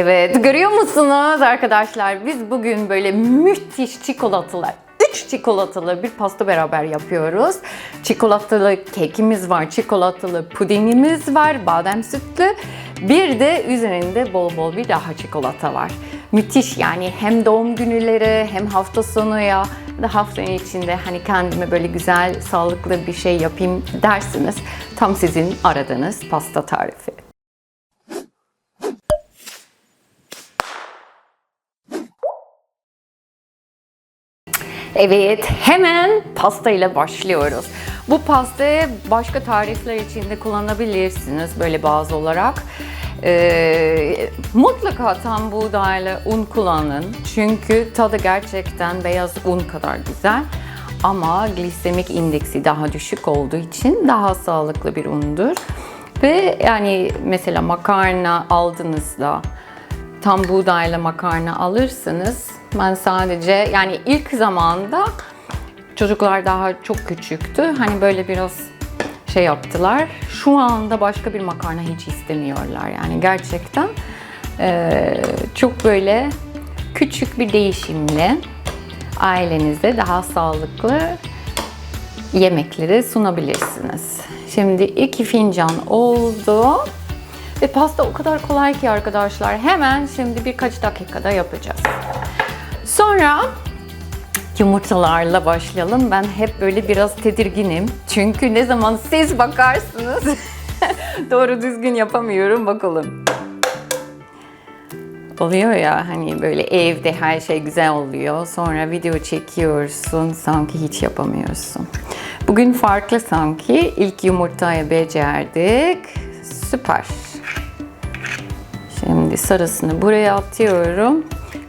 Evet görüyor musunuz arkadaşlar biz bugün böyle müthiş çikolatalı 3 çikolatalı bir pasta beraber yapıyoruz. Çikolatalı kekimiz var, çikolatalı pudingimiz var, badem sütlü. Bir de üzerinde bol bol bir daha çikolata var. Müthiş yani hem doğum günleri hem hafta sonu ya da haftanın içinde hani kendime böyle güzel sağlıklı bir şey yapayım dersiniz. Tam sizin aradığınız pasta tarifi. Evet, hemen pasta ile başlıyoruz. Bu pastayı başka tarifler için de kullanabilirsiniz böyle bazı olarak. Ee, mutlaka tam buğdaylı un kullanın. Çünkü tadı gerçekten beyaz un kadar güzel. Ama glisemik indeksi daha düşük olduğu için daha sağlıklı bir undur. Ve yani mesela makarna aldığınızda tam buğdayla makarna alırsınız. Ben sadece yani ilk zamanda çocuklar daha çok küçüktü. Hani böyle biraz şey yaptılar. Şu anda başka bir makarna hiç istemiyorlar. Yani gerçekten eee, çok böyle küçük bir değişimle ailenize daha sağlıklı yemekleri sunabilirsiniz. Şimdi iki fincan oldu. Ve pasta o kadar kolay ki arkadaşlar. Hemen şimdi birkaç dakikada yapacağız. Sonra yumurtalarla başlayalım. Ben hep böyle biraz tedirginim. Çünkü ne zaman siz bakarsınız doğru düzgün yapamıyorum. Bakalım. Oluyor ya hani böyle evde her şey güzel oluyor. Sonra video çekiyorsun sanki hiç yapamıyorsun. Bugün farklı sanki. İlk yumurtayı becerdik. Süper. Şimdi sarısını buraya atıyorum.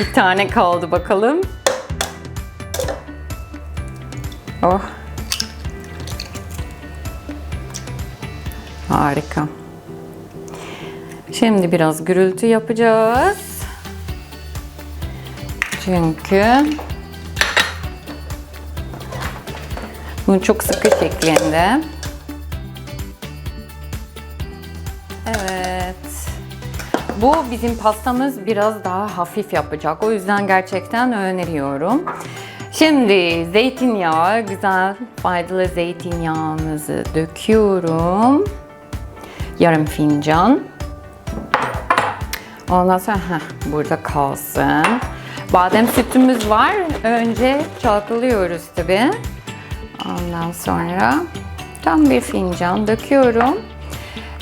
Bir tane kaldı bakalım. Oh. Harika. Şimdi biraz gürültü yapacağız. Çünkü bunu çok sıkı şeklinde. Bu bizim pastamız biraz daha hafif yapacak. O yüzden gerçekten öneriyorum. Şimdi zeytinyağı, güzel faydalı zeytinyağımızı döküyorum. Yarım fincan. Ondan sonra heh, burada kalsın. Badem sütümüz var. Önce çalkalıyoruz tabi. Ondan sonra tam bir fincan döküyorum.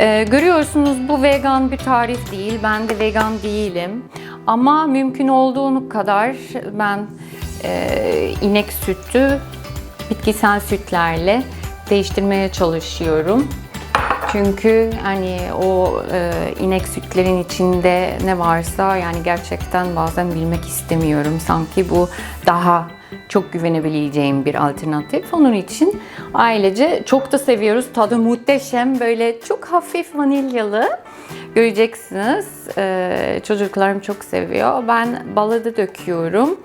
Ee, görüyorsunuz bu vegan bir tarif değil. Ben de vegan değilim. Ama mümkün olduğunu kadar ben e, inek sütü bitkisel sütlerle değiştirmeye çalışıyorum. Çünkü hani o e, inek sütlerin içinde ne varsa yani gerçekten bazen bilmek istemiyorum. Sanki bu daha çok güvenebileceğim bir alternatif. Onun için ailece çok da seviyoruz. Tadı muhteşem. Böyle çok hafif vanilyalı. Göreceksiniz. E, çocuklarım çok seviyor. Ben balı da döküyorum.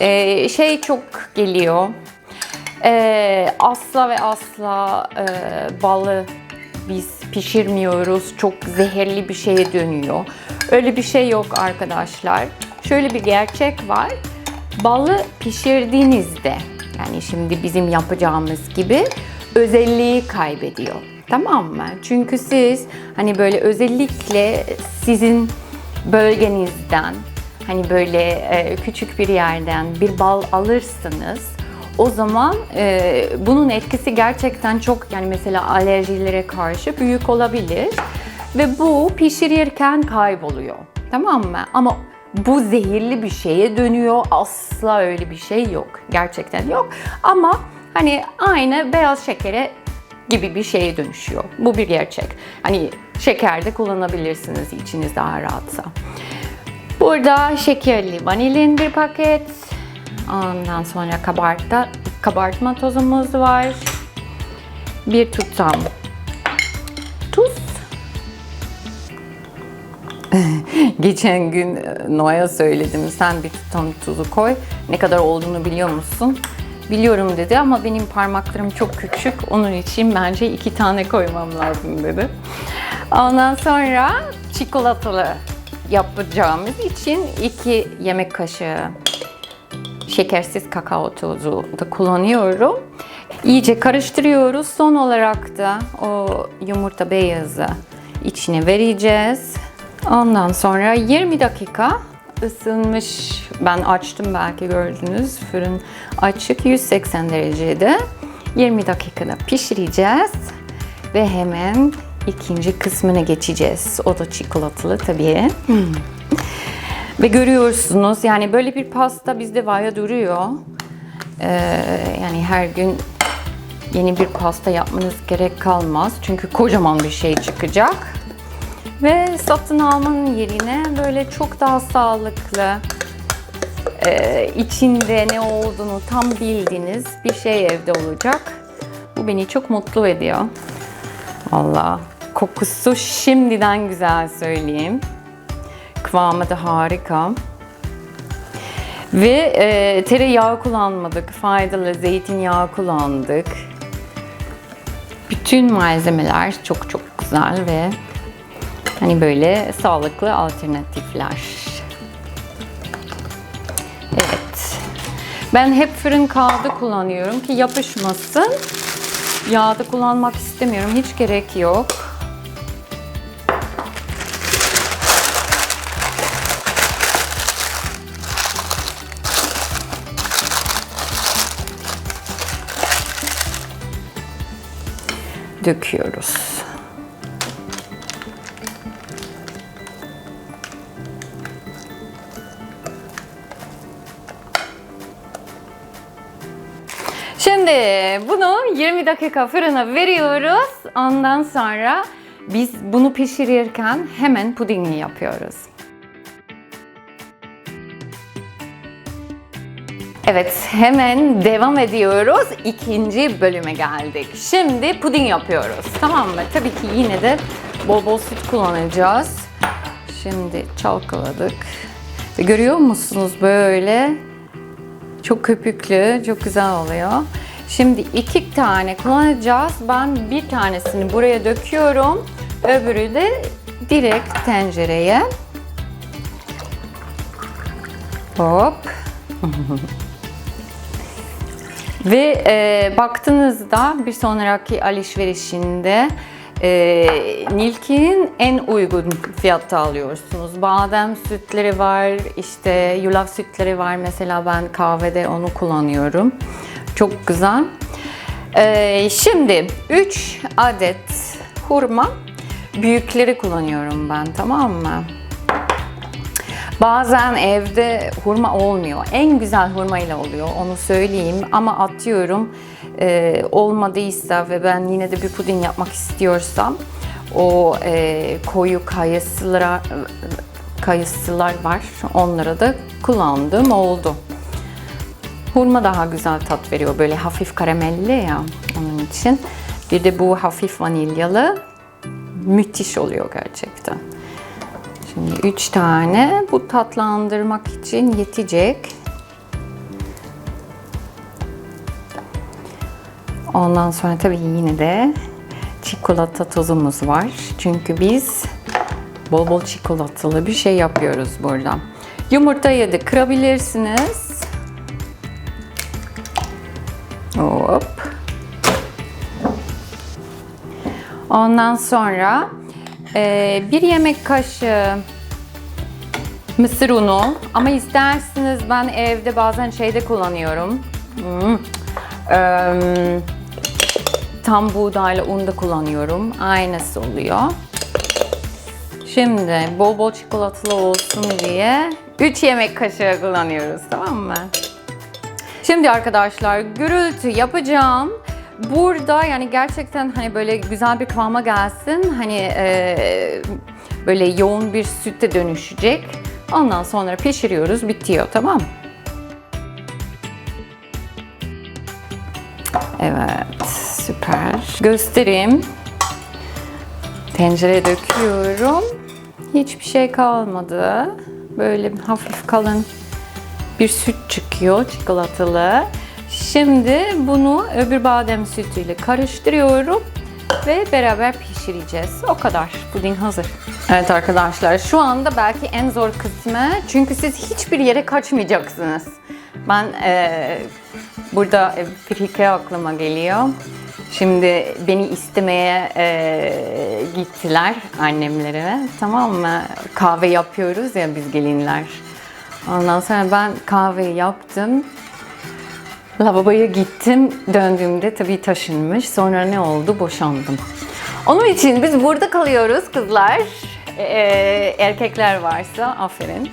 E, şey çok geliyor. E, asla ve asla e, balı biz pişirmiyoruz. Çok zehirli bir şeye dönüyor. Öyle bir şey yok arkadaşlar. Şöyle bir gerçek var. Balı pişirdiğinizde yani şimdi bizim yapacağımız gibi özelliği kaybediyor. Tamam mı? Çünkü siz hani böyle özellikle sizin bölgenizden hani böyle e, küçük bir yerden bir bal alırsınız o zaman e, bunun etkisi gerçekten çok yani mesela alerjilere karşı büyük olabilir ve bu pişirirken kayboluyor. Tamam mı? Ama bu zehirli bir şeye dönüyor. Asla öyle bir şey yok. Gerçekten yok. Ama hani aynı beyaz şekere gibi bir şeye dönüşüyor. Bu bir gerçek. Hani şeker de kullanabilirsiniz içiniz daha rahatsa. Burada şekerli vanilin bir paket. Ondan sonra kabartma, kabartma tozumuz var. Bir tutam tuz. Geçen gün e, Noah'ya söyledim sen bir tutam tuzu koy. Ne kadar olduğunu biliyor musun? Biliyorum dedi ama benim parmaklarım çok küçük. Onun için bence iki tane koymam lazım dedi. Ondan sonra çikolatalı yapacağımız için 2 yemek kaşığı şekersiz kakao tozu da kullanıyorum. İyice karıştırıyoruz. Son olarak da o yumurta beyazı içine vereceğiz. Ondan sonra 20 dakika ısınmış. Ben açtım belki gördünüz. Fırın açık 180 derecede. 20 dakikada pişireceğiz. Ve hemen ikinci kısmına geçeceğiz. O da çikolatalı tabii. Ve görüyorsunuz yani böyle bir pasta bizde vaya duruyor. Ee, yani her gün yeni bir pasta yapmanız gerek kalmaz. Çünkü kocaman bir şey çıkacak. Ve satın almanın yerine böyle çok daha sağlıklı, e, içinde ne olduğunu tam bildiğiniz bir şey evde olacak. Bu beni çok mutlu ediyor. Valla kokusu şimdiden güzel söyleyeyim. Kıvamı da harika. Ve e, tereyağı kullanmadık, faydalı zeytinyağı kullandık. Bütün malzemeler çok çok güzel ve hani böyle sağlıklı alternatifler. Evet. Ben hep fırın kağıdı kullanıyorum ki yapışmasın. Yağda kullanmak istemiyorum. Hiç gerek yok. Döküyoruz. Şimdi bunu 20 dakika fırına veriyoruz. Ondan sonra biz bunu pişirirken hemen pudingini yapıyoruz. Evet, hemen devam ediyoruz. İkinci bölüme geldik. Şimdi puding yapıyoruz. Tamam mı? Tabii ki yine de bol bol süt kullanacağız. Şimdi çalkaladık. Ve görüyor musunuz böyle çok köpüklü, çok güzel oluyor. Şimdi iki tane kullanacağız. Ben bir tanesini buraya döküyorum. Öbürü de direkt tencereye. Hop. Ve e, baktığınızda bir sonraki alışverişinde e, Nilki'nin en uygun fiyatta alıyorsunuz. Badem sütleri var, işte yulaf sütleri var. Mesela ben kahvede onu kullanıyorum. Çok güzel. E, şimdi 3 adet hurma büyükleri kullanıyorum ben tamam mı? Bazen evde hurma olmuyor. En güzel hurmayla oluyor onu söyleyeyim ama atıyorum e, olmadıysa ve ben yine de bir puding yapmak istiyorsam o e, koyu kayısılar kayısılar var. Onlara da kullandığım oldu. Hurma daha güzel tat veriyor. Böyle hafif karamelli ya onun için. Bir de bu hafif vanilyalı müthiş oluyor gerçekten. Şimdi 3 tane bu tatlandırmak için yetecek. Ondan sonra tabii yine de çikolata tozumuz var. Çünkü biz bol bol çikolatalı bir şey yapıyoruz burada. Yumurtayı da kırabilirsiniz. Hop. Ondan sonra ee, bir yemek kaşığı mısır unu ama isterseniz ben evde bazen şeyde kullanıyorum. Hmm. Tam buğdaylı un da kullanıyorum. Aynısı oluyor. Şimdi bol bol çikolatalı olsun diye 3 yemek kaşığı kullanıyoruz tamam mı? Şimdi arkadaşlar gürültü yapacağım. Burada yani gerçekten hani böyle güzel bir kıvama gelsin. Hani e, böyle yoğun bir sütte dönüşecek. Ondan sonra pişiriyoruz, bitiyor tamam Evet, süper. Göstereyim. Tencereye döküyorum. Hiçbir şey kalmadı. Böyle hafif kalın bir süt çıkıyor çikolatalı. Şimdi bunu öbür badem sütüyle karıştırıyorum ve beraber pişireceğiz. O kadar. Puding hazır. Evet arkadaşlar şu anda belki en zor kısmı çünkü siz hiçbir yere kaçmayacaksınız. Ben eee, burada bir hikaye aklıma geliyor. Şimdi beni istemeye eee, gittiler annemlere. Tamam mı? Kahve yapıyoruz ya biz gelinler. Ondan sonra ben kahve yaptım. Lavaboya gittim. Döndüğümde tabii taşınmış. Sonra ne oldu? Boşandım. Onun için biz burada kalıyoruz kızlar. Ee, erkekler varsa aferin.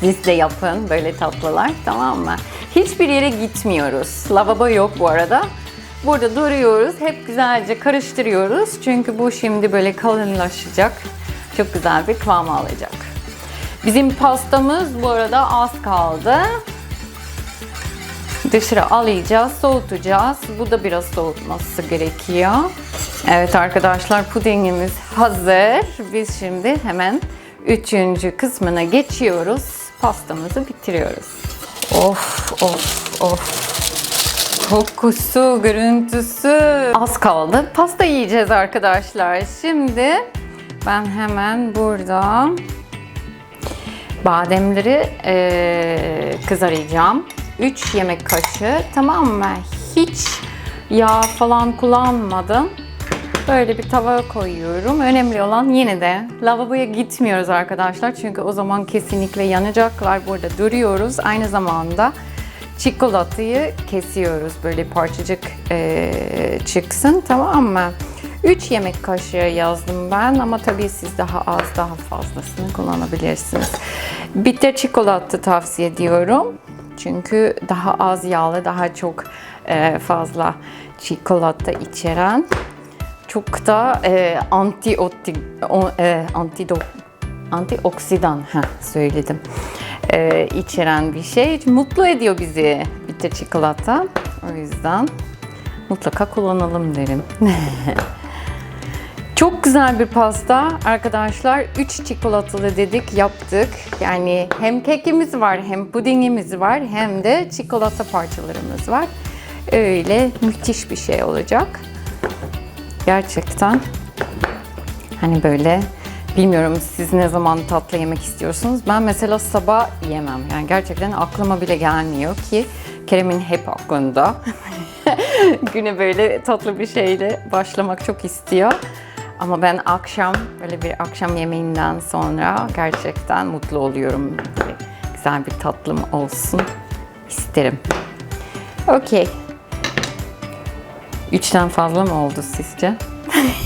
Siz de yapın böyle tatlılar tamam mı? Hiçbir yere gitmiyoruz. Lavabo yok bu arada. Burada duruyoruz. Hep güzelce karıştırıyoruz. Çünkü bu şimdi böyle kalınlaşacak. Çok güzel bir kıvam alacak. Bizim pastamız bu arada az kaldı. Dışarı alacağız, soğutacağız. Bu da biraz soğutması gerekiyor. Evet arkadaşlar pudingimiz hazır. Biz şimdi hemen üçüncü kısmına geçiyoruz. Pastamızı bitiriyoruz. Of of of. Kokusu, görüntüsü. Az kaldı. Pasta yiyeceğiz arkadaşlar. Şimdi ben hemen burada bademleri eee kızaracağım. 3 yemek kaşığı tamam mı? Hiç yağ falan kullanmadım. Böyle bir tava koyuyorum. Önemli olan yine de lavaboya gitmiyoruz arkadaşlar. Çünkü o zaman kesinlikle yanacaklar. Burada duruyoruz. Aynı zamanda çikolatayı kesiyoruz. Böyle parçacık eee, çıksın tamam mı? 3 yemek kaşığı yazdım ben ama tabii siz daha az daha fazlasını kullanabilirsiniz. Bitter çikolata tavsiye ediyorum. Çünkü daha az yağlı, daha çok e, fazla çikolata içeren çok da e, antioti, o, e, antido, antioksidan ha söyledim. E, içeren bir şey. Mutlu ediyor bizi bitter çikolata. O yüzden mutlaka kullanalım derim. Çok güzel bir pasta arkadaşlar. 3 çikolatalı dedik yaptık. Yani hem kekimiz var hem pudingimiz var hem de çikolata parçalarımız var. Öyle müthiş bir şey olacak. Gerçekten hani böyle bilmiyorum siz ne zaman tatlı yemek istiyorsunuz. Ben mesela sabah yemem. Yani gerçekten aklıma bile gelmiyor ki Kerem'in hep aklında. Güne böyle tatlı bir şeyle başlamak çok istiyor. Ama ben akşam böyle bir akşam yemeğinden sonra gerçekten mutlu oluyorum. Güzel bir tatlım olsun isterim. Okey. Üçten fazla mı oldu sizce?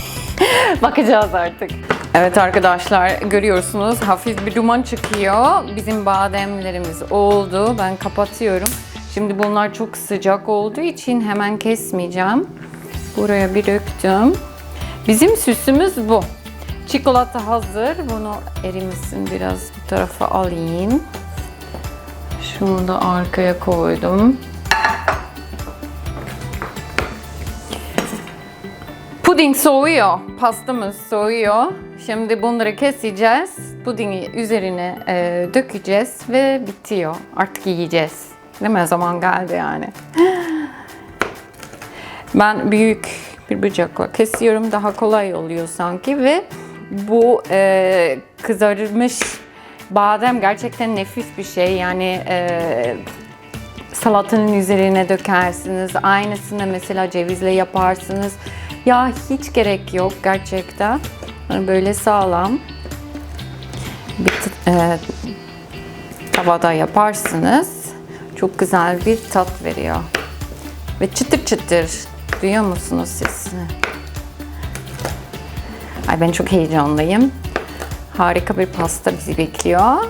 Bakacağız artık. Evet arkadaşlar görüyorsunuz hafif bir duman çıkıyor. Bizim bademlerimiz oldu. Ben kapatıyorum. Şimdi bunlar çok sıcak olduğu için hemen kesmeyeceğim. Buraya bir döktüm. Bizim süsümüz bu. Çikolata hazır. Bunu erimesin biraz bu tarafa alayım. Şunu da arkaya koydum. Puding soğuyor. Pastamız soğuyor. Şimdi bunları keseceğiz. Pudingi üzerine e, dökeceğiz ve bitiyor. Artık yiyeceğiz. Değil mi? Zaman geldi yani. Ben büyük bir bıçakla kesiyorum. Daha kolay oluyor sanki ve bu e, kızarmış badem gerçekten nefis bir şey. Yani e, salatanın üzerine dökersiniz. Aynısını mesela cevizle yaparsınız. Ya hiç gerek yok gerçekten. Böyle sağlam bir e, tavada yaparsınız. Çok güzel bir tat veriyor. Ve çıtır çıtır. Duyuyor musunuz sesini? Ay ben çok heyecanlıyım. Harika bir pasta bizi bekliyor.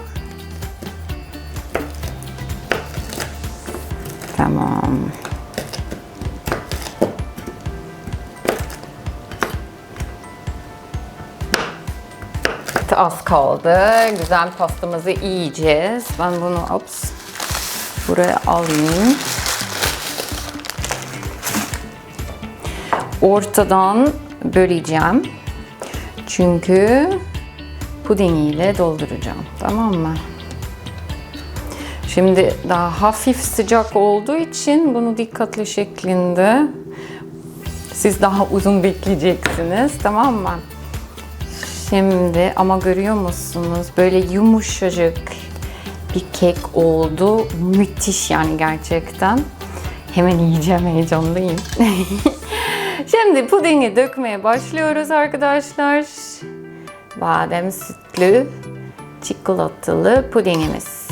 Tamam. Az kaldı. Güzel pastamızı yiyeceğiz. Ben bunu ops, buraya alayım. Ortadan böleceğim. Çünkü pudingiyle dolduracağım. Tamam mı? Şimdi daha hafif sıcak olduğu için bunu dikkatli şeklinde Siz daha uzun bekleyeceksiniz tamam mı? Şimdi ama görüyor musunuz böyle yumuşacık bir kek oldu. Müthiş yani gerçekten. Hemen yiyeceğim heyecanlıyım. Şimdi pudingi dökmeye başlıyoruz arkadaşlar. Badem sütlü çikolatalı pudingimiz.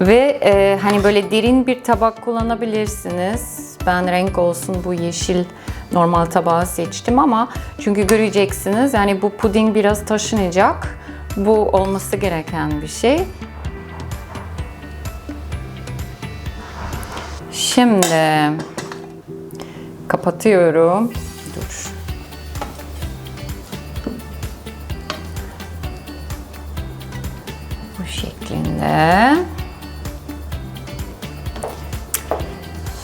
Ve e, hani böyle derin bir tabak kullanabilirsiniz. Ben renk olsun bu yeşil normal tabağı seçtim ama çünkü göreceksiniz yani bu puding biraz taşınacak. Bu olması gereken bir şey. Şimdi kapatıyorum. Dur. Bu şeklinde.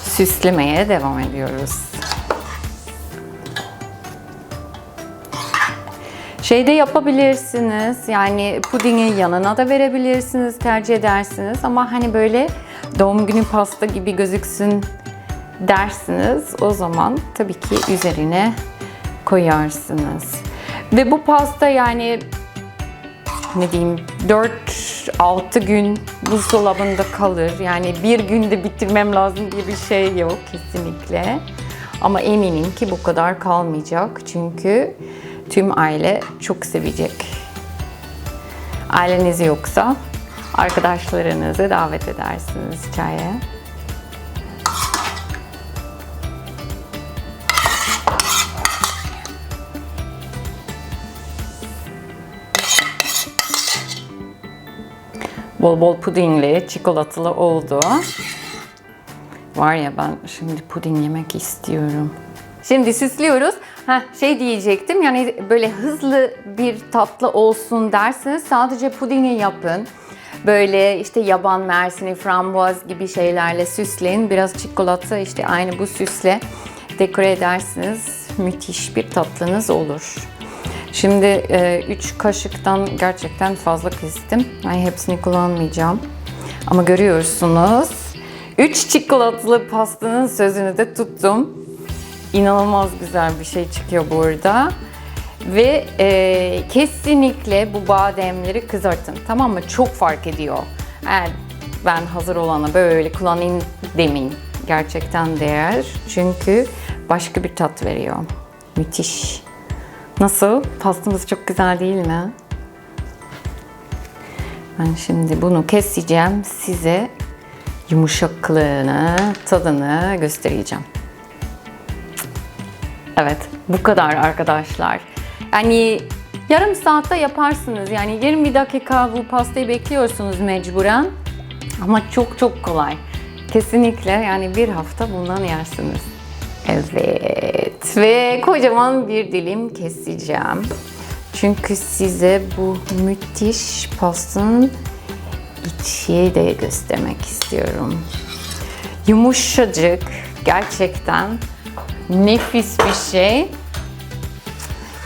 Süslemeye devam ediyoruz. Şey de yapabilirsiniz. Yani pudingi yanına da verebilirsiniz, tercih edersiniz. Ama hani böyle doğum günü pasta gibi gözüksün dersiniz. O zaman tabii ki üzerine koyarsınız. Ve bu pasta yani ne diyeyim 4-6 gün buzdolabında kalır. Yani bir günde bitirmem lazım diye bir şey yok kesinlikle. Ama eminim ki bu kadar kalmayacak. Çünkü tüm aile çok sevecek. Aileniz yoksa arkadaşlarınızı davet edersiniz çaya. Bol bol pudingli, çikolatalı oldu. Var ya ben şimdi puding yemek istiyorum. Şimdi süslüyoruz. Ha şey diyecektim yani böyle hızlı bir tatlı olsun derseniz sadece pudingi yapın. Böyle işte yaban mersini, frambuaz gibi şeylerle süsleyin. Biraz çikolata işte aynı bu süsle dekore edersiniz. Müthiş bir tatlınız olur. Şimdi 3 kaşıktan gerçekten fazla kestim. Yani hepsini kullanmayacağım. Ama görüyorsunuz 3 çikolatalı pastanın sözünü de tuttum. İnanılmaz güzel bir şey çıkıyor burada. Ve e, kesinlikle bu bademleri kızartın. Tamam mı? Çok fark ediyor. Eğer ben hazır olanı böyle kullanayım demin. Gerçekten değer. Çünkü başka bir tat veriyor. Müthiş. Nasıl? Pastamız çok güzel değil mi? Ben şimdi bunu keseceğim. Size yumuşaklığını, tadını göstereceğim. Evet, bu kadar arkadaşlar. Yani yarım saatte yaparsınız. Yani 20 dakika bu pastayı bekliyorsunuz mecburen. Ama çok çok kolay. Kesinlikle yani bir hafta bundan yersiniz. Evet ve kocaman bir dilim keseceğim. Çünkü size bu müthiş pastanın içi de göstermek istiyorum. Yumuşacık, gerçekten nefis bir şey.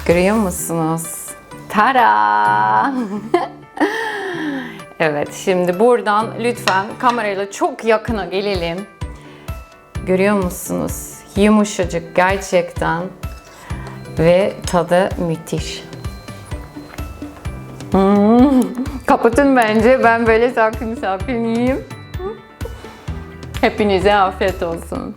Görüyor musunuz? Tara! evet, şimdi buradan lütfen kamerayla çok yakına gelelim. Görüyor musunuz? Yumuşacık gerçekten ve tadı müthiş. Hmm. Kapatın bence. Ben böyle sakin sakin yiyeyim. Hepinize afiyet olsun.